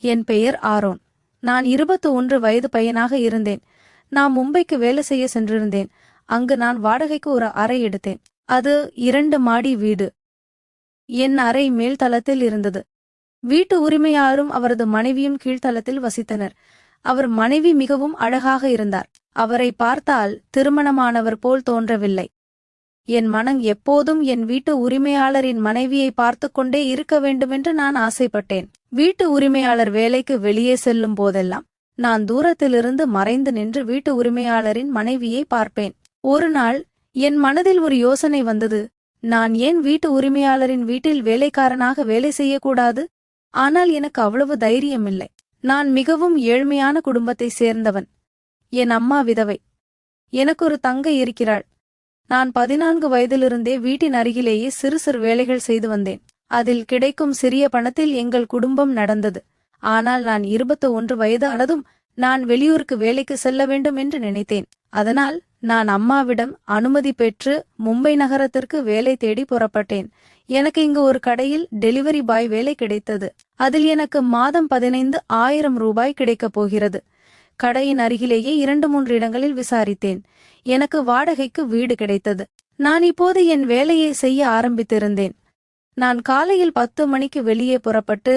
என் பெயர் ஆரோன். நான் இருபத்து ஒன்று வயது பையனாக இருந்தேன். நான் மும்பைக்கு வேலை செய்ய சென்றிருந்தேன். அங்கு நான் வாடகைக்கு ஒரு அறை எடுத்தேன். அது இரண்டு மாடி வீடு. என் அறை மேல்தளத்தில் இருந்தது. வீட்டு உரிமையாரும் அவரது மனைவியும் கீழ்த்தளத்தில் வசித்தனர். அவர் மனைவி மிகவும் அழகாக இருந்தார். அவரை பார்த்தால் திருமணமானவர் போல் தோன்றவில்லை. என் மனம் எப்போதும் என் வீட்டு உரிமையாளரின் மனைவியை பார்த்துக்கொண்டே இருக்க வேண்டுமென்று நான் ஆசைப்பட்டேன். வீட்டு உரிமையாளர் வேலைக்கு வெளியே செல்லும் போதெல்லாம் நான் தூரத்திலிருந்து மறைந்து நின்று வீட்டு உரிமையாளரின் மனைவியை பார்ப்பேன். ஒரு நாள் என் மனதில் ஒரு யோசனை வந்தது. நான் ஏன் வீட்டு உரிமையாளரின் வீட்டில் வேலைக்காரனாக வேலை செய்யக்கூடாது? ஆனால் எனக்கு அவ்வளவு தைரியமில்லை. நான் மிகவும் ஏழ்மையான குடும்பத்தைச் சேர்ந்தவன். என் அம்மா விதவை. எனக்கு ஒரு தங்கை இருக்கிறாள். நான் பதினான்கு வயதிலிருந்தே வீட்டின் அருகிலேயே சிறு சிறு வேலைகள் செய்து வந்தேன். அதில் கிடைக்கும் சிறிய பணத்தில் எங்கள் குடும்பம் நடந்தது. ஆனால் நான் இருபத்து ஒன்று வயது ஆனதும் நான் வெளியூருக்கு வேலைக்கு செல்ல வேண்டும் என்று நினைத்தேன். அதனால் நான் அம்மாவிடம் அனுமதி பெற்று மும்பை நகரத்திற்கு வேலை தேடி புறப்பட்டேன். எனக்கு இங்கு ஒரு கடையில் டெலிவரி பாய் வேலை கிடைத்தது. அதில் எனக்கு மாதம் பதினைந்து ஆயிரம் ரூபாய் கிடைக்கப் போகிறது. கடையின் அருகிலேயே இரண்டு மூன்று இடங்களில் விசாரித்தேன். எனக்கு வாடகைக்கு வீடு கிடைத்தது. நான் இப்போது என் வேலையை செய்ய ஆரம்பித்திருந்தேன். நான் காலையில் பத்து மணிக்கு வெளியே புறப்பட்டு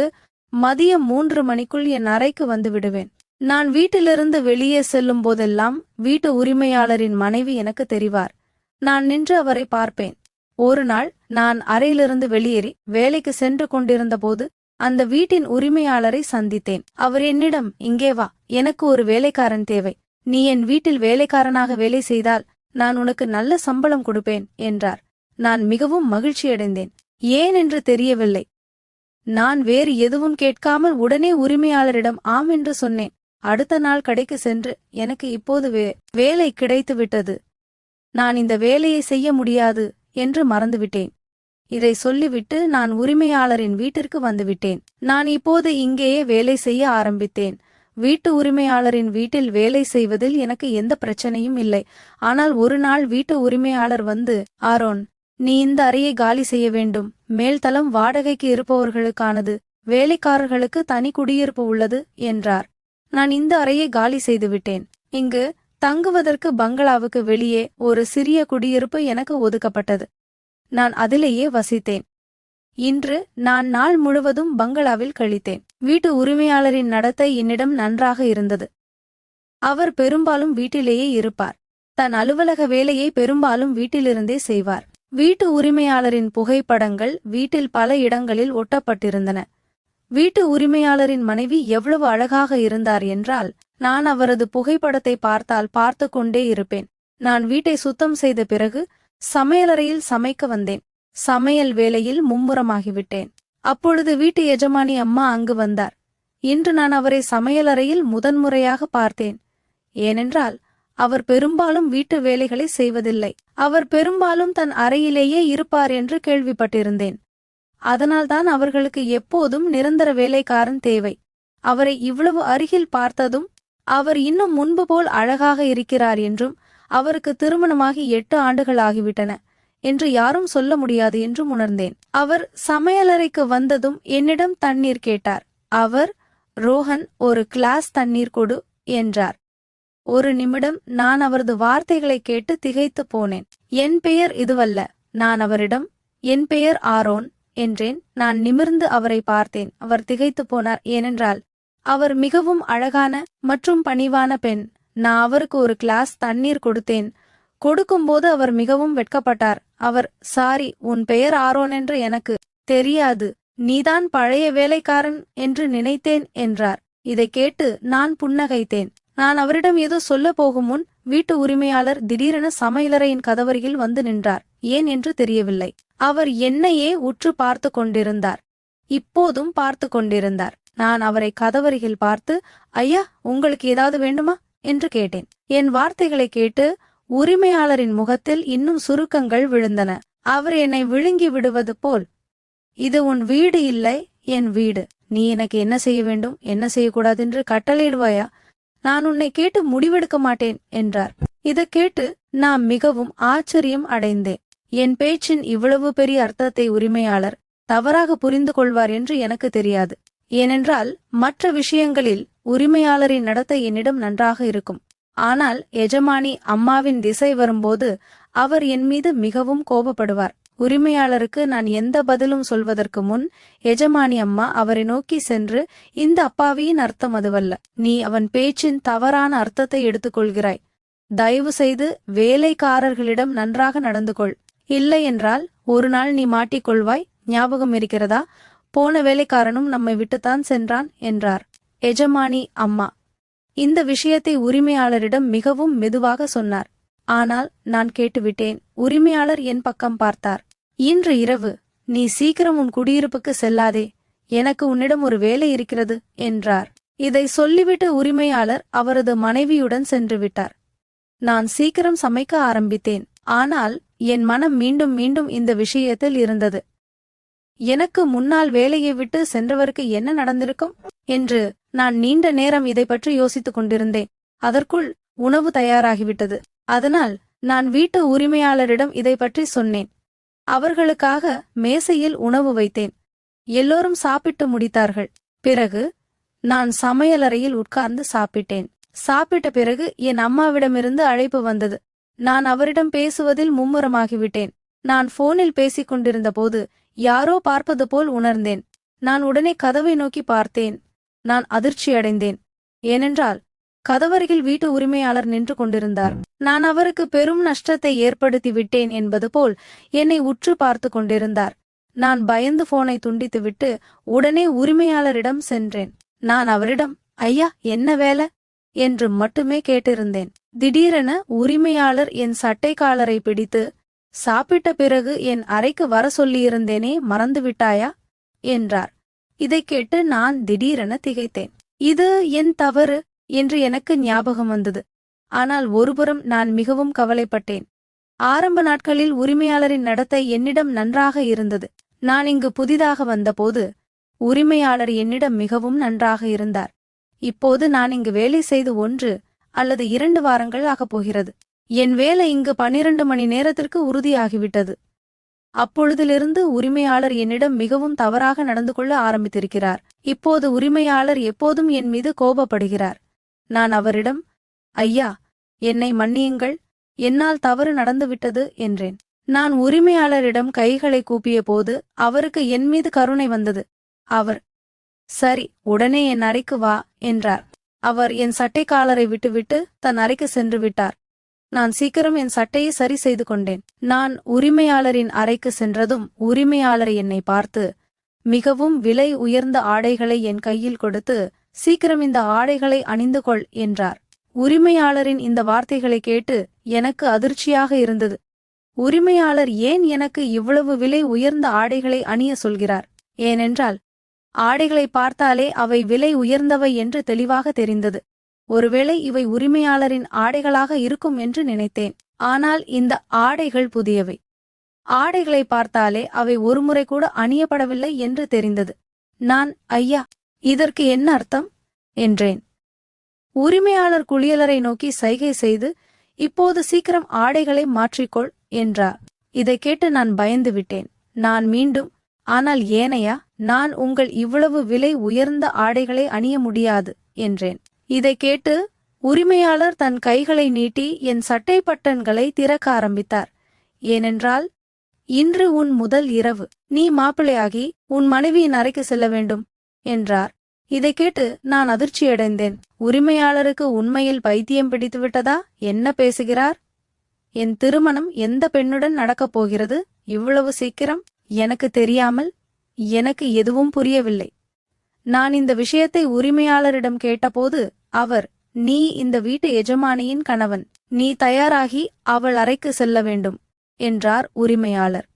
மதியம் மூன்று மணிக்குள் என் அறைக்கு வந்து விடுவேன். நான் வீட்டிலிருந்து வெளியே செல்லும் போதெல்லாம் வீட்டு உரிமையாளரின் மனைவி எனக்கு தெரிவார். நான் நின்று அவரை பார்ப்பேன். ஒரு நாள் நான் அறையிலிருந்து வெளியேறி வேலைக்கு சென்று கொண்டிருந்தபோது அந்த வீட்டின் உரிமையாளரை சந்தித்தேன். அவர் என்னிடம் இங்கே வா எனக்கு ஒரு வேலைக்காரன் தேவை. நீ என் வீட்டில் வேலைக்காரனாக வேலை செய்தால் நான் உனக்கு நல்ல சம்பளம் கொடுப்பேன் என்றார். நான் மிகவும் மகிழ்ச்சியடைந்தேன் ஏன் என்று தெரியவில்லை. நான் வேறு எதுவும் கேட்காமல் உடனே உரிமையாளரிடம் ஆம் என்று சொன்னேன். அடுத்த நாள் கடைக்கு சென்று எனக்கு இப்போது வே வேலை கிடைத்து விட்டது நான் இந்த வேலையை செய்ய முடியாது என்று மறந்துவிட்டேன். இதை சொல்லிவிட்டு நான் உரிமையாளரின் வீட்டிற்கு வந்துவிட்டேன். நான் இப்போது இங்கேயே வேலை செய்ய ஆரம்பித்தேன். வீட்டு உரிமையாளரின் வீட்டில் வேலை செய்வதில் எனக்கு எந்த பிரச்சனையும் இல்லை. ஆனால் ஒரு நாள் வீட்டு உரிமையாளர் வந்து ஆரோன் நீ இந்த அறையை காலி செய்ய வேண்டும். மேல்தளம் வாடகைக்கு இருப்பவர்களுக்கானது. வேலைக்காரர்களுக்கு தனி குடியிருப்பு உள்ளது என்றார். நான் இந்த அறையை காலி செய்துவிட்டேன். இங்கு தங்குவதற்கு பங்களாவுக்கு வெளியே ஒரு சிறிய குடியிருப்பு எனக்கு ஒதுக்கப்பட்டது. நான் அதிலேயே வசித்தேன். இன்று நான் நாள் முழுவதும் பங்களாவில் கழித்தேன். வீட்டு உரிமையாளரின் நடத்தை என்னிடம் நன்றாக இருந்தது. அவர் பெரும்பாலும் வீட்டிலேயே இருப்பார். தன் அலுவலக வேலையை பெரும்பாலும் வீட்டிலிருந்தே செய்வார். வீட்டு உரிமையாளரின் புகைப்படங்கள் வீட்டில் பல இடங்களில் ஒட்டப்பட்டிருந்தன. வீட்டு உரிமையாளரின் மனைவி எவ்வளவு அழகாக இருந்தார் என்றால் நான் அவரது புகைப்படத்தை பார்த்தால் பார்த்து கொண்டே இருப்பேன். நான் வீட்டை சுத்தம் செய்த பிறகு சமையலறையில் சமைக்க வந்தேன். சமையல் வேலையில் மும்முரமாகிவிட்டேன். அப்பொழுது வீட்டு எஜமானி அம்மா அங்கு வந்தார். இன்று நான் அவரை சமையலறையில் முதன்முறையாக பார்த்தேன். ஏனென்றால் அவர் பெரும்பாலும் வீட்டு வேலைகளை செய்வதில்லை. அவர் பெரும்பாலும் தன் அறையிலேயே இருப்பார் என்று கேள்விப்பட்டிருந்தேன். அதனால்தான் அவர்களுக்கு எப்போதும் நிரந்தர வேலைக்காரன் தேவை. அவரை இவ்வளவு அருகில் பார்த்ததும் அவர் இன்னும் முன்பு போல் அழகாக இருக்கிறார் என்றும் அவருக்கு திருமணமாகி எட்டு ஆண்டுகள் ஆகிவிட்டன என்று யாரும் சொல்ல முடியாது என்றும் உணர்ந்தேன். அவர் சமையலறைக்கு வந்ததும் என்னிடம் தண்ணீர் கேட்டார். அவர் ரோஹன் ஒரு கிளாஸ் தண்ணீர் கொடு என்றார். ஒரு நிமிடம் நான் அவரது வார்த்தைகளை கேட்டு திகைத்து போனேன். என் பெயர் இதுவல்ல நான் அவரிடம் என் பெயர் ஆரோன் என்றேன். நான் நிமிர்ந்து அவரை பார்த்தேன். அவர் திகைத்து போனார். ஏனென்றால் அவர் மிகவும் அழகான மற்றும் பணிவான பெண். நான் அவருக்கு ஒரு கிளாஸ் தண்ணீர் கொடுத்தேன். கொடுக்கும்போது அவர் மிகவும் வெட்கப்பட்டார். அவர் சாரி உன் பெயர் ஆரோன் என்று எனக்கு தெரியாது. நீதான் பழைய வேலைக்காரன் என்று நினைத்தேன் என்றார். இதை கேட்டு நான் புன்னகைத்தேன். நான் அவரிடம் ஏதோ சொல்ல போகும் முன் வீட்டு உரிமையாளர் திடீரென சமையலறையின் கதவருகில் வந்து நின்றார். ஏன் என்று தெரியவில்லை. அவர் என்னையே உற்று பார்த்து கொண்டிருந்தார். இப்போதும் பார்த்து கொண்டிருந்தார். நான் அவரை கதவருகில் பார்த்து ஐயா உங்களுக்கு ஏதாவது வேண்டுமா? என்று கேட்டேன். என் வார்த்தைகளை கேட்டு உரிமையாளரின் முகத்தில் இன்னும் சுருக்கங்கள் விழுந்தன. அவர் என்னை விழுங்கி விடுவது போல் இது உன் வீடு இல்லை என் வீடு. நீ எனக்கு என்ன செய்ய வேண்டும்? என்ன செய்யக்கூடாது என்று கட்டளையிடுவாயா? நான் உன்னை கேட்டு முடிவெடுக்க மாட்டேன் என்றார். இதை கேட்டு நான் மிகவும் ஆச்சரியம் அடைந்தேன். என் பேச்சின் இவ்வளவு பெரிய அர்த்தத்தை உரிமையாளர் தவறாக புரிந்து கொள்வார் என்று எனக்கு தெரியாது. ஏனென்றால் மற்ற விஷயங்களில் உரிமையாளரின் நடத்தை என்னிடம் நன்றாக இருக்கும். ஆனால் எஜமானி அம்மாவின் திசை வரும்போது அவர் என் மீது மிகவும் கோபப்படுவார். உரிமையாளருக்கு நான் எந்த பதிலும் சொல்வதற்கு முன் எஜமானி அம்மா அவரை நோக்கி சென்று இந்த அப்பாவியின் அர்த்தம் அதுவல்ல. நீ அவன் பேச்சின் தவறான அர்த்தத்தை எடுத்துக்கொள்கிறாய். தயவு செய்து வேலைக்காரர்களிடம் நன்றாக நடந்து கொள். இல்லை என்றால் ஒரு நாள் நீ மாட்டிக்கொள்வாய். ஞாபகம் இருக்கிறதா? போன வேலைக்காரனும் நம்மை விட்டுத்தான் சென்றான் என்றார். எஜமானி அம்மா. இந்த விஷயத்தை உரிமையாளரிடம் மிகவும் மெதுவாக சொன்னார். ஆனால் நான் கேட்டுவிட்டேன். உரிமையாளர் என் பக்கம் பார்த்தார். இன்று இரவு நீ சீக்கிரம் உன் குடியிருப்புக்கு செல்லாதே. எனக்கு உன்னிடம் ஒரு வேலை இருக்கிறது என்றார். இதை சொல்லிவிட்டு உரிமையாளர் அவரது மனைவியுடன் சென்று விட்டார். நான் சீக்கிரம் சமைக்க ஆரம்பித்தேன். ஆனால் என் மனம் மீண்டும் மீண்டும் இந்த விஷயத்தில் இருந்தது. எனக்கு முன்னால் வேலையை விட்டு சென்றவருக்கு என்ன நடந்திருக்கும்? என்று நான் நீண்ட நேரம் இதை பற்றி யோசித்துக் கொண்டிருந்தேன். அதற்குள் உணவு தயாராகிவிட்டது. அதனால் நான் வீட்டு உரிமையாளரிடம் இதை பற்றி சொன்னேன். அவர்களுக்காக மேசையில் உணவு வைத்தேன். எல்லோரும் சாப்பிட்டு முடித்தார்கள். பிறகு நான் சமையலறையில் உட்கார்ந்து சாப்பிட்டேன். சாப்பிட்ட பிறகு என் அம்மாவிடமிருந்து அழைப்பு வந்தது. நான் அவரிடம் பேசுவதில் மும்முரமாகிவிட்டேன். நான் போனில் பேசிக் கொண்டிருந்த போது யாரோ பார்ப்பது போல் உணர்ந்தேன். நான் உடனே கதவை நோக்கி பார்த்தேன். நான் அதிர்ச்சியடைந்தேன். ஏனென்றால் கதவருகில் வீட்டு உரிமையாளர் நின்று கொண்டிருந்தார். நான் அவருக்கு பெரும் நஷ்டத்தை ஏற்படுத்தி விட்டேன் என்பது போல் என்னை உற்று பார்த்து கொண்டிருந்தார். நான் பயந்து போனை துண்டித்துவிட்டு உடனே உரிமையாளரிடம் சென்றேன். நான் அவரிடம் ஐயா என்ன வேலை? என்று மட்டுமே கேட்டிருந்தேன். திடீரென உரிமையாளர் என் சட்டைக்காலரை பிடித்து சாப்பிட்ட பிறகு என் அறைக்கு வர சொல்லியிருந்தேனே மறந்துவிட்டாயா என்றார். இதைக் கேட்டு நான் திடீரென திகைத்தேன். இது என் தவறு என்று எனக்கு ஞாபகம் வந்தது. ஆனால் ஒருபுறம் நான் மிகவும் கவலைப்பட்டேன். ஆரம்ப நாட்களில் உரிமையாளரின் நடத்தை என்னிடம் நன்றாக இருந்தது. நான் இங்கு புதிதாக வந்தபோது உரிமையாளர் என்னிடம் மிகவும் நன்றாக இருந்தார். இப்போது நான் இங்கு வேலை செய்து ஒன்று அல்லது இரண்டு வாரங்கள் ஆகப் போகிறது. என் வேலை இங்கு பனிரண்டு மணி நேரத்திற்கு உறுதியாகிவிட்டது. அப்பொழுதிலிருந்து உரிமையாளர் என்னிடம் மிகவும் தவறாக நடந்து கொள்ள ஆரம்பித்திருக்கிறார். இப்போது உரிமையாளர் எப்போதும் என் மீது கோபப்படுகிறார். நான் அவரிடம் ஐயா என்னை மன்னியுங்கள். என்னால் தவறு நடந்துவிட்டது என்றேன். நான் உரிமையாளரிடம் கைகளை கூப்பிய போது அவருக்கு என் மீது கருணை வந்தது. அவர் சரி உடனே என் அறைக்கு வா என்றார். அவர் என் சட்டைக்காலரை விட்டுவிட்டு தன் அறைக்கு சென்று விட்டார். நான் சீக்கிரம் என் சட்டையை சரி செய்து கொண்டேன். நான் உரிமையாளரின் அறைக்கு சென்றதும் உரிமையாளர் என்னை பார்த்து மிகவும் விலை உயர்ந்த ஆடைகளை என் கையில் கொடுத்து சீக்கிரம் இந்த ஆடைகளை அணிந்து கொள் என்றார். உரிமையாளரின் இந்த வார்த்தைகளை கேட்டு எனக்கு அதிர்ச்சியாக இருந்தது. உரிமையாளர் ஏன் எனக்கு இவ்வளவு விலை உயர்ந்த ஆடைகளை அணிய சொல்கிறார்? ஏனென்றால் ஆடைகளை பார்த்தாலே அவை விலை உயர்ந்தவை என்று தெளிவாக தெரிந்தது. ஒருவேளை இவை உரிமையாளரின் ஆடைகளாக இருக்கும் என்று நினைத்தேன். ஆனால் இந்த ஆடைகள் புதியவை. ஆடைகளை பார்த்தாலே அவை ஒருமுறை கூட அணியப்படவில்லை என்று தெரிந்தது. நான் ஐயா இதற்கு என்ன அர்த்தம்? என்றேன். உரிமையாளர் குளியலரை நோக்கி சைகை செய்து இப்போது சீக்கிரம் ஆடைகளை மாற்றிக்கொள் என்றார். இதை கேட்டு நான் பயந்து விட்டேன். நான் மீண்டும் ஆனால் ஏனையா நான் உங்கள் இவ்வளவு விலை உயர்ந்த ஆடைகளை அணிய முடியாது என்றேன். இதை கேட்டு உரிமையாளர் தன் கைகளை நீட்டி என் சட்டை பட்டன்களை திறக்க ஆரம்பித்தார். ஏனென்றால் இன்று உன் முதல் இரவு. நீ மாப்பிள்ளையாகி உன் மனைவியின் அறைக்கு செல்ல வேண்டும் என்றார். இதை கேட்டு நான் அதிர்ச்சியடைந்தேன். உரிமையாளருக்கு உண்மையில் பைத்தியம் பிடித்துவிட்டதா என்ன பேசுகிறார்? என் திருமணம் எந்த பெண்ணுடன் நடக்கப் போகிறது? இவ்வளவு சீக்கிரம்? எனக்கு தெரியாமல் எனக்கு எதுவும் புரியவில்லை. நான் இந்த விஷயத்தை உரிமையாளரிடம் கேட்டபோது அவர் நீ இந்த வீட்டு எஜமானியின் கணவன். நீ தயாராகி அவள் அறைக்கு செல்ல வேண்டும் என்றார் உரிமையாளர்.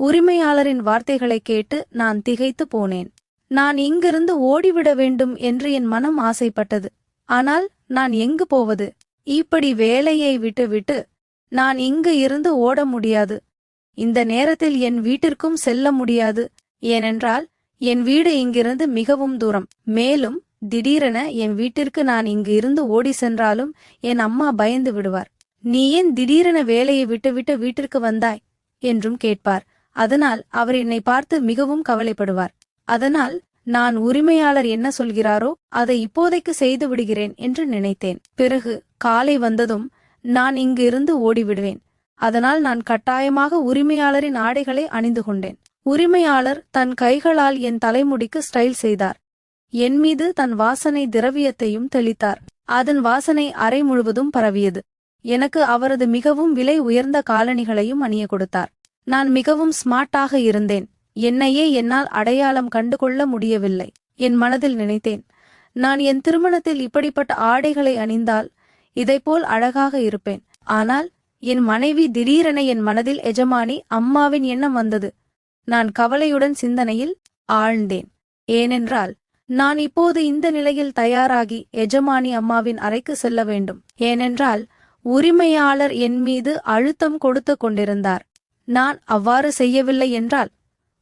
உரிமையாளரின் வார்த்தைகளை கேட்டு நான் திகைத்து போனேன். நான் இங்கிருந்து ஓடிவிட வேண்டும் என்று என் மனம் ஆசைப்பட்டது. ஆனால் நான் எங்கு போவது? இப்படி வேலையை விட்டுவிட்டு நான் இங்கு இருந்து ஓட முடியாது. இந்த நேரத்தில் என் வீட்டிற்கும் செல்ல முடியாது. ஏனென்றால் என் வீடு இங்கிருந்து மிகவும் தூரம். மேலும் திடீரென என் வீட்டிற்கு நான் இங்கு இருந்து ஓடி சென்றாலும் என் அம்மா பயந்து விடுவார். நீ ஏன் திடீரென வேலையை விட்டுவிட்டு வீட்டிற்கு வந்தாய்? என்றும் கேட்பார். அதனால் அவர் என்னை பார்த்து மிகவும் கவலைப்படுவார். அதனால் நான் உரிமையாளர் என்ன சொல்கிறாரோ அதை இப்போதைக்கு செய்து விடுகிறேன் என்று நினைத்தேன். பிறகு காலை வந்ததும் நான் இங்கு இருந்து ஓடிவிடுவேன். அதனால் நான் கட்டாயமாக உரிமையாளரின் ஆடைகளை அணிந்து கொண்டேன். உரிமையாளர் தன் கைகளால் என் தலைமுடிக்கு ஸ்டைல் செய்தார். என் மீது தன் வாசனை திரவியத்தையும் தெளித்தார். அதன் வாசனை அறை முழுவதும் பரவியது. எனக்கு அவரது மிகவும் விலை உயர்ந்த காலணிகளையும் அணிய கொடுத்தார். நான் மிகவும் ஸ்மார்ட்டாக இருந்தேன். என்னையே என்னால் அடையாளம் கண்டுகொள்ள முடியவில்லை. என் மனதில் நினைத்தேன். நான் என் திருமணத்தில் இப்படிப்பட்ட ஆடைகளை அணிந்தால் இதைப்போல் அழகாக இருப்பேன். ஆனால் என் மனைவி திடீரென என் மனதில் எஜமானி அம்மாவின் எண்ணம் வந்தது. நான் கவலையுடன் சிந்தனையில் ஆழ்ந்தேன். ஏனென்றால் நான் இப்போது இந்த நிலையில் தயாராகி எஜமானி அம்மாவின் அறைக்கு செல்ல வேண்டும். ஏனென்றால் உரிமையாளர் என் மீது அழுத்தம் கொடுத்து கொண்டிருந்தார். நான் அவ்வாறு செய்யவில்லை என்றால்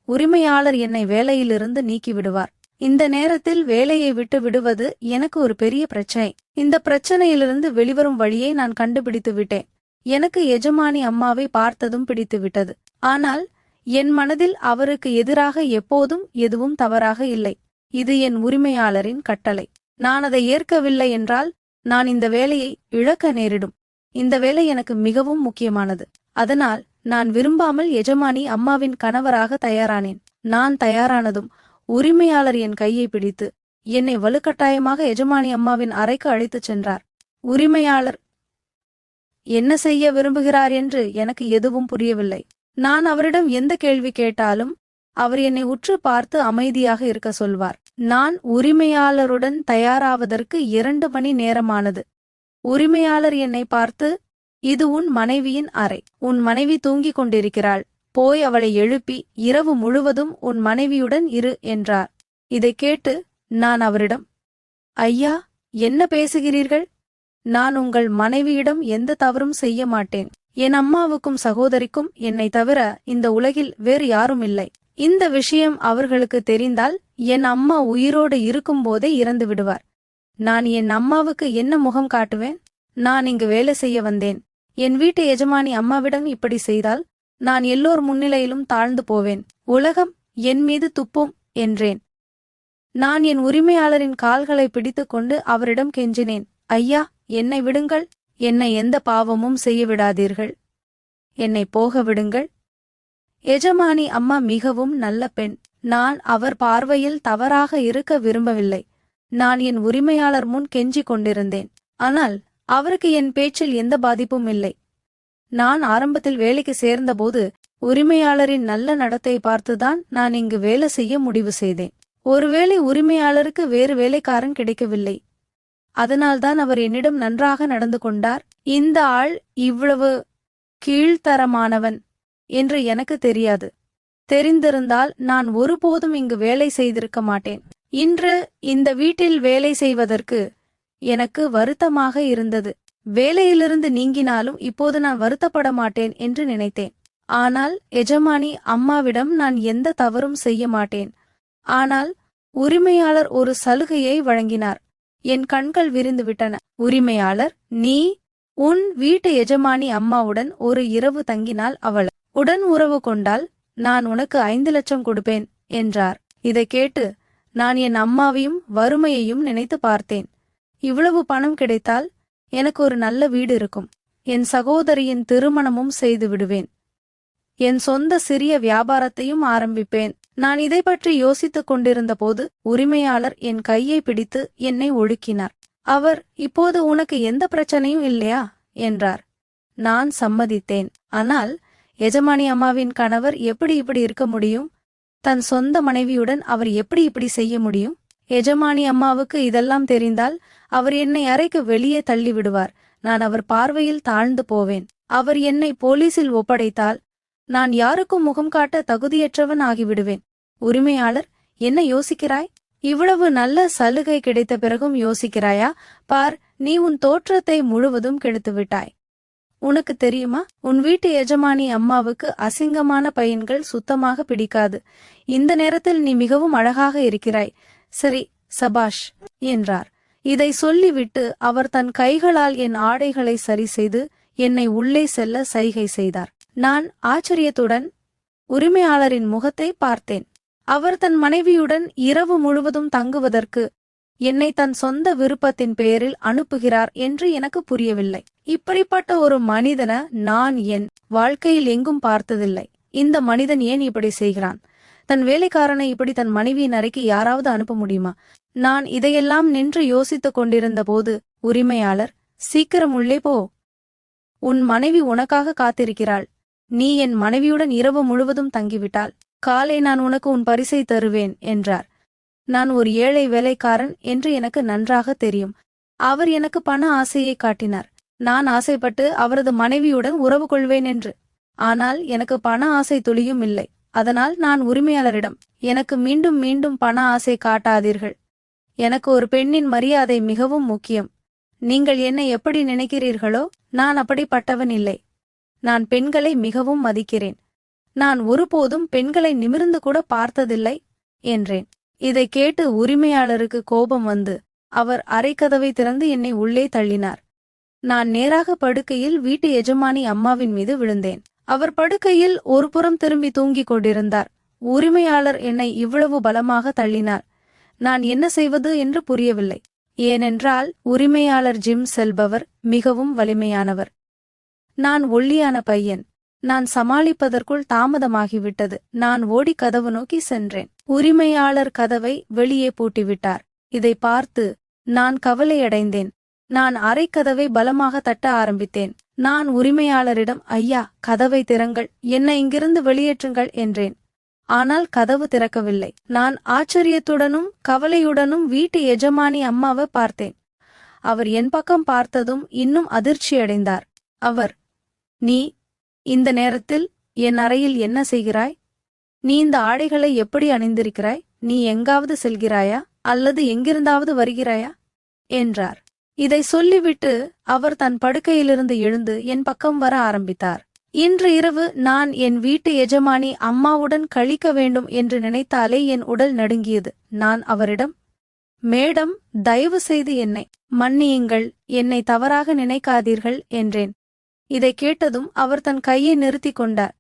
உரிமையாளர் என்னை வேலையிலிருந்து நீக்கிவிடுவார். இந்த நேரத்தில் வேலையை விட்டு விடுவது எனக்கு ஒரு பெரிய பிரச்சனை. இந்த பிரச்சனையிலிருந்து வெளிவரும் வழியை நான் கண்டுபிடித்து விட்டேன். எனக்கு எஜமானி அம்மாவை பார்த்ததும் பிடித்து விட்டது ஆனால் என் மனதில் அவருக்கு எதிராக எப்போதும் எதுவும் தவறாக இல்லை. இது என் உரிமையாளரின் கட்டளை. நான் அதை ஏற்கவில்லை என்றால் நான் இந்த வேலையை இழக்க நேரிடும். இந்த வேலை எனக்கு மிகவும் முக்கியமானது. அதனால் நான் விரும்பாமல் எஜமானி அம்மாவின் கணவராக தயாரானேன். நான் தயாரானதும் உரிமையாளர் என் கையை பிடித்து என்னை வலுக்கட்டாயமாக எஜமானி அம்மாவின் அறைக்கு அழைத்துச் சென்றார். உரிமையாளர் என்ன செய்ய விரும்புகிறார் என்று எனக்கு எதுவும் புரியவில்லை. நான் அவரிடம் எந்த கேள்வி கேட்டாலும் அவர் என்னை உற்று பார்த்து அமைதியாக இருக்க சொல்வார். நான் உரிமையாளருடன் தயாராவதற்கு இரண்டு மணி நேரமானது. உரிமையாளர் என்னை பார்த்து இது உன் மனைவியின் அறை. உன் மனைவி தூங்கிக் கொண்டிருக்கிறாள். போய் அவளை எழுப்பி இரவு முழுவதும் உன் மனைவியுடன் இரு என்றார். இதைக் கேட்டு நான் அவரிடம் ஐயா என்ன பேசுகிறீர்கள்? நான் உங்கள் மனைவியிடம் எந்த தவறும் செய்ய மாட்டேன். என் அம்மாவுக்கும் சகோதரிக்கும் என்னை தவிர இந்த உலகில் வேறு யாரும் இல்லை. இந்த விஷயம் அவர்களுக்கு தெரிந்தால் என் அம்மா உயிரோடு இருக்கும்போதே இறந்து விடுவார். நான் என் அம்மாவுக்கு என்ன முகம் காட்டுவேன்? நான் இங்கு வேலை செய்ய வந்தேன். என் வீட்டு எஜமானி அம்மாவிடம் இப்படி செய்தால் நான் எல்லோர் முன்னிலையிலும் தாழ்ந்து போவேன். உலகம் என் மீது துப்பும் என்றேன். நான் என் உரிமையாளரின் கால்களை பிடித்துக்கொண்டு அவரிடம் கெஞ்சினேன். ஐயா என்னை விடுங்கள். என்னை எந்த பாவமும் செய்ய விடாதீர்கள் என்னை போக விடுங்கள். எஜமானி அம்மா மிகவும் நல்ல பெண். நான் அவர் பார்வையில் தவறாக இருக்க விரும்பவில்லை. நான் என் உரிமையாளர் முன் கெஞ்சிக் கொண்டிருந்தேன். ஆனால் அவருக்கு என் பேச்சில் எந்த பாதிப்பும் இல்லை. நான் ஆரம்பத்தில் வேலைக்கு சேர்ந்தபோது உரிமையாளரின் நல்ல நடத்தை பார்த்துதான் நான் இங்கு வேலை செய்ய முடிவு செய்தேன். ஒருவேளை உரிமையாளருக்கு வேறு வேலைக்காரன் கிடைக்கவில்லை. அதனால்தான் அவர் என்னிடம் நன்றாக நடந்து கொண்டார். இந்த ஆள் இவ்வளவு கீழ்த்தரமானவன் என்று எனக்கு தெரியாது. தெரிந்திருந்தால் நான் ஒருபோதும் இங்கு வேலை செய்திருக்க மாட்டேன். இன்று இந்த வீட்டில் வேலை செய்வதற்கு எனக்கு வருத்தமாக இருந்தது. வேலையிலிருந்து நீங்கினாலும் இப்போது நான் வருத்தப்பட மாட்டேன் என்று நினைத்தேன். ஆனால் எஜமானி அம்மாவிடம் நான் எந்த தவறும் செய்ய மாட்டேன். ஆனால் உரிமையாளர் ஒரு சலுகையை வழங்கினார். என் கண்கள் விரிந்து விட்டன. உரிமையாளர் நீ உன் வீட்டு எஜமானி அம்மாவுடன் ஒரு இரவு தங்கினால் அவள். உடன் உறவு கொண்டால் நான் உனக்கு ஐந்து லட்சம் கொடுப்பேன் என்றார். இதைக் கேட்டு நான் என் அம்மாவையும் வறுமையையும் நினைத்து பார்த்தேன். இவ்வளவு பணம் கிடைத்தால் எனக்கு ஒரு நல்ல வீடு இருக்கும். என் சகோதரியின் திருமணமும் செய்து விடுவேன். என் சொந்த சிறிய வியாபாரத்தையும் ஆரம்பிப்பேன். நான் இதை பற்றி யோசித்துக் கொண்டிருந்த போது உரிமையாளர் என் கையை பிடித்து என்னை ஒழுக்கினார் அவர் இப்போது உனக்கு எந்த பிரச்சனையும் இல்லையா? என்றார். நான் சம்மதித்தேன். ஆனால் எஜமானி அம்மாவின் கணவர் எப்படி இப்படி இருக்க முடியும்? தன் சொந்த மனைவியுடன் அவர் எப்படி இப்படி செய்ய முடியும்? எஜமானி அம்மாவுக்கு இதெல்லாம் தெரிந்தால் அவர் என்னை அறைக்கு வெளியே தள்ளி விடுவார் நான் அவர் பார்வையில் தாழ்ந்து போவேன். அவர் என்னை போலீசில் ஒப்படைத்தால் நான் யாருக்கும் முகம் காட்ட தகுதியற்றவன் ஆகிவிடுவேன். உரிமையாளர் என்ன யோசிக்கிறாய்? இவ்வளவு நல்ல சலுகை கிடைத்த பிறகும் யோசிக்கிறாயா? பார் நீ உன் தோற்றத்தை முழுவதும் கெடுத்து விட்டாய் உனக்கு தெரியுமா? உன் வீட்டு எஜமானி அம்மாவுக்கு அசிங்கமான பையன்கள் சுத்தமாக பிடிக்காது. இந்த நேரத்தில் நீ மிகவும் அழகாக இருக்கிறாய். சரி சபாஷ் என்றார். இதை சொல்லிவிட்டு அவர் தன் கைகளால் என் ஆடைகளை சரி செய்து என்னை உள்ளே செல்ல சைகை செய்தார். நான் ஆச்சரியத்துடன் உரிமையாளரின் முகத்தை பார்த்தேன். அவர் தன் மனைவியுடன் இரவு முழுவதும் தங்குவதற்கு என்னை தன் சொந்த விருப்பத்தின் பெயரில் அனுப்புகிறார் என்று எனக்கு புரியவில்லை. இப்படிப்பட்ட ஒரு மனிதன நான் என் வாழ்க்கையில் எங்கும் பார்த்ததில்லை. இந்த மனிதன் ஏன் இப்படி செய்கிறான்? தன் வேலைக்காரனை இப்படி தன் மனைவியின் அறைக்கு யாராவது அனுப்ப முடியுமா? நான் இதையெல்லாம் நின்று யோசித்துக் கொண்டிருந்த போது உரிமையாளர் சீக்கிரம் உள்ளே போ. உன் மனைவி உனக்காக காத்திருக்கிறாள். நீ என் மனைவியுடன் இரவு முழுவதும் தங்கிவிட்டால் காலை நான் உனக்கு உன் பரிசை தருவேன் என்றார். நான் ஒரு ஏழை வேலைக்காரன் என்று எனக்கு நன்றாக தெரியும். அவர் எனக்கு பண ஆசையை காட்டினார். நான் ஆசைப்பட்டு அவரது மனைவியுடன் உறவு கொள்வேன் என்று. ஆனால் எனக்கு பண ஆசை துளியும் இல்லை. அதனால் நான் உரிமையாளரிடம் எனக்கு மீண்டும் மீண்டும் பண ஆசை காட்டாதீர்கள். எனக்கு ஒரு பெண்ணின் மரியாதை மிகவும் முக்கியம். நீங்கள் என்னை எப்படி நினைக்கிறீர்களோ நான் அப்படிப்பட்டவன் இல்லை. நான் பெண்களை மிகவும் மதிக்கிறேன். நான் ஒருபோதும் பெண்களை நிமிர்ந்து கூட பார்த்ததில்லை என்றேன். இதை கேட்டு உரிமையாளருக்கு கோபம் வந்து அவர் அரைக்கதவை திறந்து என்னை உள்ளே தள்ளினார். நான் நேராக படுக்கையில் வீட்டு எஜமானி அம்மாவின் மீது விழுந்தேன். அவர் படுக்கையில் ஒருபுறம் திரும்பி தூங்கிக் கொண்டிருந்தார். உரிமையாளர் என்னை இவ்வளவு பலமாக தள்ளினார். நான் என்ன செய்வது என்று புரியவில்லை. ஏனென்றால் உரிமையாளர் ஜிம் செல்பவர் மிகவும் வலிமையானவர். நான் ஒல்லியான பையன். நான் சமாளிப்பதற்குள் தாமதமாகிவிட்டது. நான் ஓடி கதவு நோக்கி சென்றேன். உரிமையாளர் கதவை வெளியே பூட்டிவிட்டார். இதை பார்த்து நான் கவலையடைந்தேன். நான் அரைக்கதவை பலமாக தட்ட ஆரம்பித்தேன். நான் உரிமையாளரிடம் ஐயா கதவை திறங்கள். என்னை இங்கிருந்து வெளியேற்றுங்கள் என்றேன். ஆனால் கதவு திறக்கவில்லை. நான் ஆச்சரியத்துடனும் கவலையுடனும் வீட்டு எஜமானி அம்மாவை பார்த்தேன். அவர் என் பக்கம் பார்த்ததும் இன்னும் அதிர்ச்சியடைந்தார். அவர் நீ இந்த நேரத்தில் என் அறையில் என்ன செய்கிறாய்? நீ இந்த ஆடைகளை எப்படி அணிந்திருக்கிறாய்? நீ எங்காவது செல்கிறாயா? அல்லது எங்கிருந்தாவது வருகிறாயா? என்றார். இதை சொல்லிவிட்டு அவர் தன் படுக்கையிலிருந்து எழுந்து என் பக்கம் வர ஆரம்பித்தார். இன்று இரவு நான் என் வீட்டு எஜமானி அம்மாவுடன் கழிக்க வேண்டும் என்று நினைத்தாலே என் உடல் நடுங்கியது. நான் அவரிடம் மேடம் தயவு செய்து என்னை மன்னியுங்கள். என்னை தவறாக நினைக்காதீர்கள் என்றேன். இதை கேட்டதும் அவர் தன் கையை நிறுத்திக் கொண்டார்.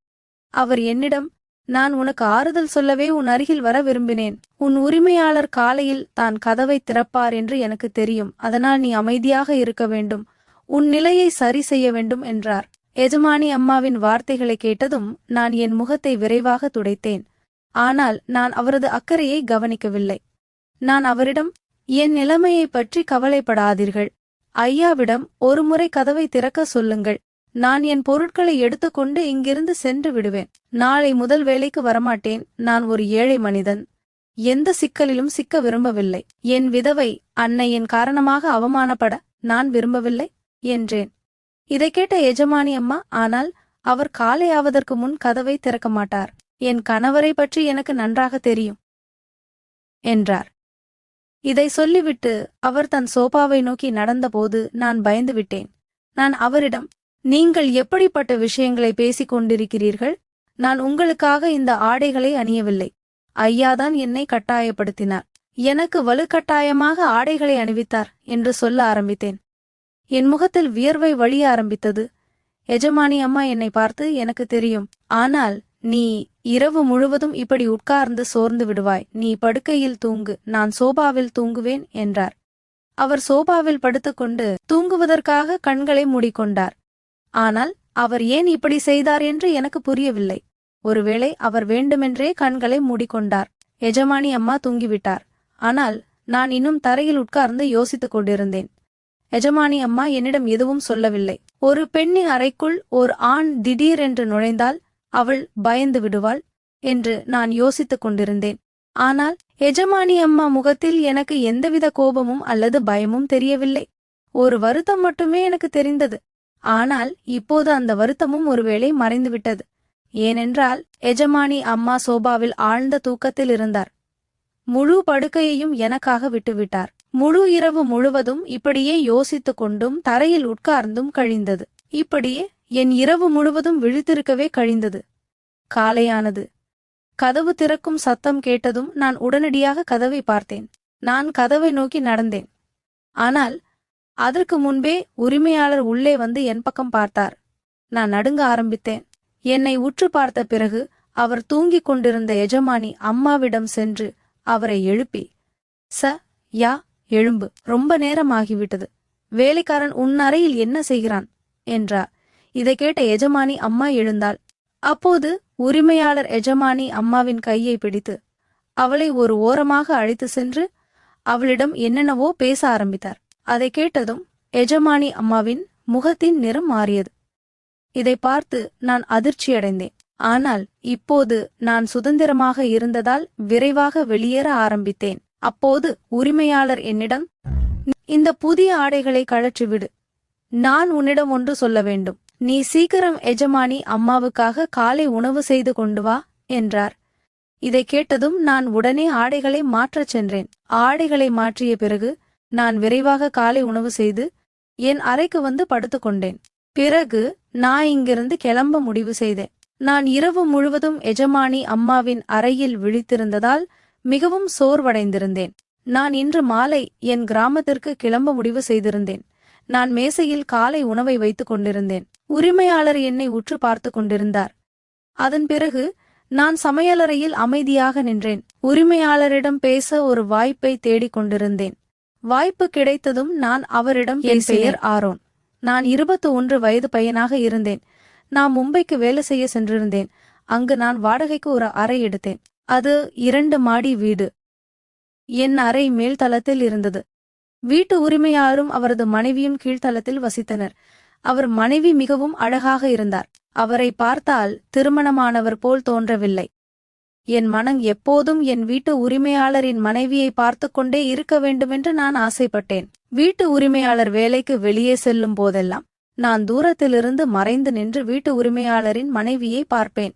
அவர் என்னிடம் நான் உனக்கு ஆறுதல் சொல்லவே உன் அருகில் வர விரும்பினேன். உன் உரிமையாளர் காலையில் தான் கதவை திறப்பார் என்று எனக்கு தெரியும். அதனால் நீ அமைதியாக இருக்க வேண்டும். உன் நிலையை சரி செய்ய வேண்டும் என்றார். எஜமானி அம்மாவின் வார்த்தைகளை கேட்டதும் நான் என் முகத்தை விரைவாக துடைத்தேன். ஆனால் நான் அவரது அக்கறையை கவனிக்கவில்லை. நான் அவரிடம் என் நிலைமையைப் பற்றி கவலைப்படாதீர்கள். ஐயாவிடம் ஒருமுறை கதவை திறக்க சொல்லுங்கள். நான் என் பொருட்களை எடுத்துக்கொண்டு இங்கிருந்து சென்று விடுவேன். நாளை முதல் வேலைக்கு வரமாட்டேன். நான் ஒரு ஏழை மனிதன். எந்த சிக்கலிலும் சிக்க விரும்பவில்லை. என் விதவை அன்னையின் காரணமாக அவமானப்பட நான் விரும்பவில்லை என்றேன். இதை கேட்ட எஜமானி அம்மா ஆனால் அவர் காலை ஆவதற்கு முன் கதவை திறக்க மாட்டார். என் கணவரை பற்றி எனக்கு நன்றாக தெரியும் என்றார். இதை சொல்லிவிட்டு அவர் தன் சோபாவை நோக்கி நடந்தபோது நான் பயந்து விட்டேன் நான் அவரிடம் நீங்கள் எப்படிப்பட்ட விஷயங்களை பேசிக் கொண்டிருக்கிறீர்கள் நான் உங்களுக்காக இந்த ஆடைகளை அணியவில்லை. ஐயாதான் என்னை கட்டாயப்படுத்தினார். எனக்கு வலுக்கட்டாயமாக ஆடைகளை அணிவித்தார் என்று சொல்ல ஆரம்பித்தேன். என் முகத்தில் வியர்வை வழிய ஆரம்பித்தது. எஜமானி அம்மா என்னை பார்த்து எனக்கு தெரியும். ஆனால் நீ இரவு முழுவதும் இப்படி உட்கார்ந்து சோர்ந்து விடுவாய். நீ படுக்கையில் தூங்கு. நான் சோபாவில் தூங்குவேன் என்றார். அவர் சோபாவில் படுத்துக்கொண்டு தூங்குவதற்காக கண்களை மூடிக்கொண்டார். ஆனால் அவர் ஏன் இப்படி செய்தார் என்று எனக்கு புரியவில்லை. ஒருவேளை அவர் வேண்டுமென்றே கண்களை மூடிக்கொண்டார். எஜமானி அம்மா தூங்கிவிட்டார். ஆனால் நான் இன்னும் தரையில் உட்கார்ந்து யோசித்துக் கொண்டிருந்தேன். எஜமானி அம்மா என்னிடம் எதுவும் சொல்லவில்லை. ஒரு பெண்ணின் அறைக்குள் ஒரு ஆண் திடீரென்று நுழைந்தால் அவள் பயந்து விடுவாள் என்று நான் யோசித்துக் கொண்டிருந்தேன். ஆனால் எஜமானி அம்மா முகத்தில் எனக்கு எந்தவித கோபமும் அல்லது பயமும் தெரியவில்லை. ஒரு வருத்தம் மட்டுமே எனக்கு தெரிந்தது. ஆனால் இப்போது அந்த வருத்தமும் ஒருவேளை மறைந்துவிட்டது. ஏனென்றால் எஜமானி அம்மா சோபாவில் ஆழ்ந்த தூக்கத்தில் இருந்தார். முழு படுக்கையையும் எனக்காக விட்டுவிட்டார். முழு இரவு முழுவதும் இப்படியே யோசித்துக் கொண்டும் தரையில் உட்கார்ந்தும் கழிந்தது. இப்படியே என் இரவு முழுவதும் விழித்திருக்கவே கழிந்தது. காலையானது. கதவு திறக்கும் சத்தம் கேட்டதும் நான் உடனடியாக கதவை பார்த்தேன். நான் கதவை நோக்கி நடந்தேன். ஆனால் அதற்கு முன்பே உரிமையாளர் உள்ளே வந்து என் பக்கம் பார்த்தார். நான் நடுங்க ஆரம்பித்தேன். என்னை உற்று பார்த்த பிறகு அவர் தூங்கிக் கொண்டிருந்த எஜமானி அம்மாவிடம் சென்று அவரை எழுப்பி ச யா எழும்பு. ரொம்ப நேரம் ஆகிவிட்டது வேலைக்காரன் உன் அறையில் என்ன செய்கிறான்? என்றார். இதை கேட்ட எஜமானி அம்மா எழுந்தாள். அப்போது உரிமையாளர் எஜமானி அம்மாவின் கையை பிடித்து அவளை ஒரு ஓரமாக அழைத்து சென்று அவளிடம் என்னென்னவோ பேச ஆரம்பித்தார். அதை கேட்டதும் எஜமானி அம்மாவின் முகத்தின் நிறம் மாறியது. இதை பார்த்து நான் அதிர்ச்சியடைந்தேன். ஆனால் இப்போது நான் சுதந்திரமாக இருந்ததால் விரைவாக வெளியேற ஆரம்பித்தேன். அப்போது உரிமையாளர் என்னிடம் இந்த புதிய ஆடைகளை கழற்றிவிடு. நான் உன்னிடம் ஒன்று சொல்ல வேண்டும். நீ சீக்கிரம் எஜமானி அம்மாவுக்காக காலை உணவு செய்து கொண்டு வா என்றார். இதை கேட்டதும் நான் உடனே ஆடைகளை மாற்றச் சென்றேன். ஆடைகளை மாற்றிய பிறகு நான் விரைவாக காலை உணவு செய்து என் அறைக்கு வந்து படுத்துக்கொண்டேன் பிறகு நான் இங்கிருந்து கிளம்ப முடிவு செய்தேன். நான் இரவு முழுவதும் எஜமானி அம்மாவின் அறையில் விழித்திருந்ததால் மிகவும் சோர்வடைந்திருந்தேன். நான் இன்று மாலை என் கிராமத்திற்கு கிளம்ப முடிவு செய்திருந்தேன். நான் மேசையில் காலை உணவை வைத்துக் கொண்டிருந்தேன். உரிமையாளர் என்னை உற்று பார்த்து கொண்டிருந்தார். அதன் பிறகு நான் சமையலறையில் அமைதியாக நின்றேன். உரிமையாளரிடம் பேச ஒரு வாய்ப்பை தேடிக் கொண்டிருந்தேன். வாய்ப்பு கிடைத்ததும் நான் அவரிடம் என் பெயர் ஆரோன். நான் இருபத்து ஒன்று வயது பையனாக இருந்தேன். நான் மும்பைக்கு வேலை செய்ய சென்றிருந்தேன். அங்கு நான் வாடகைக்கு ஒரு அறை எடுத்தேன். அது இரண்டு மாடி வீடு. என் அறை மேல்தளத்தில் இருந்தது. வீட்டு உரிமையாளரும் அவரது மனைவியும் கீழ்த்தளத்தில் வசித்தனர். அவர் மனைவி மிகவும் அழகாக இருந்தார். அவரை பார்த்தால் திருமணமானவர் போல் தோன்றவில்லை. என் மனம் எப்போதும் என் வீட்டு உரிமையாளரின் மனைவியை பார்த்துக்கொண்டே இருக்க வேண்டுமென்று நான் ஆசைப்பட்டேன். வீட்டு உரிமையாளர் வேலைக்கு வெளியே செல்லும் போதெல்லாம் நான் தூரத்திலிருந்து மறைந்து நின்று வீட்டு உரிமையாளரின் மனைவியை பார்ப்பேன்.